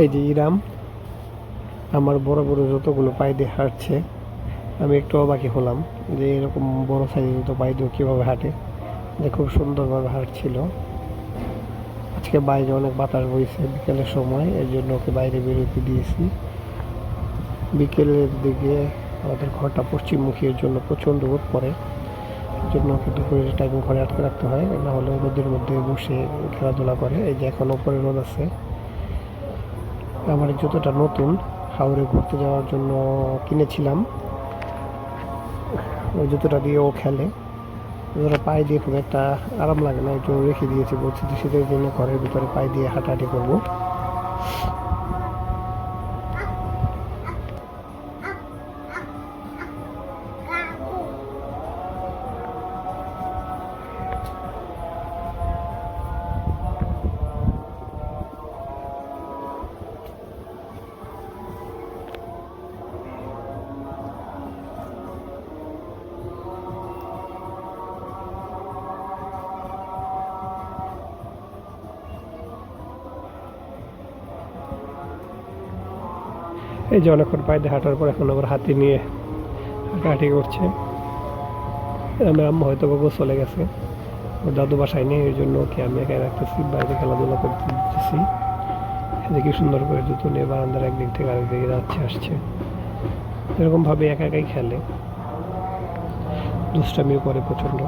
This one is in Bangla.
এই যে ইরাম, আমার বড় বড় যতগুলো পায়ে দিয়ে হাঁটছে, আমি একটু অবাকি হলাম যে এরকম বড় সাইজের যত পায়ে দিয়ে কীভাবে হাঁটে, যে খুব সুন্দরভাবে হাঁটছিল। আজকে বাইরে অনেক বাতাস বইছে বিকেলের সময়, এর জন্য ওকে বাইরে বেরোতে দিয়েছি। বিকেলের দিকে আমাদের ঘরটা পশ্চিমমুখী, এর জন্য প্রচণ্ড রোদ পড়ে। এর জন্য ওকে দুপুরের টাইমে ঘরে আটকে রাখতে হয়, না হলে রোদের মধ্যে বসে খেলাধুলা করে। এই যে এখন ওপরে রোদ আছে। আমার জুতোটা নতুন হাওড়ে ঘুরতে যাওয়ার জন্য কিনেছিলাম। ওই জুতোটা দিয়ে ও খেলে। জুতোটা পায়ে দিয়ে খুব একটা আরাম লাগে না একটু রেখে দিয়েছি, বলছি যে শীতের জন্য ঘরের ভিতরে পায়ে দিয়ে হাঁটাহাঁটি করব। এই যে অনেকক্ষণ পায়ে হাঁটার পর এখন আবার হাতি নিয়ে হাঁটাহাঁটি করছে। আমার আম্মা হয়তো বাবু চলে গেছে। ওর দাদু বাসায় নেই এই জন্য ওকে আমি একাই রাখতেছি, বাইরে খেলাধুলা করতে দিতেছি এই যে কি সুন্দর করে জুতো নিয়ে বারান্দার একদিক থেকে আরেক দিকে যাচ্ছে, আসছে। এরকমভাবে একা একাই খেলে। দুষ্টামিও করে প্রচণ্ড।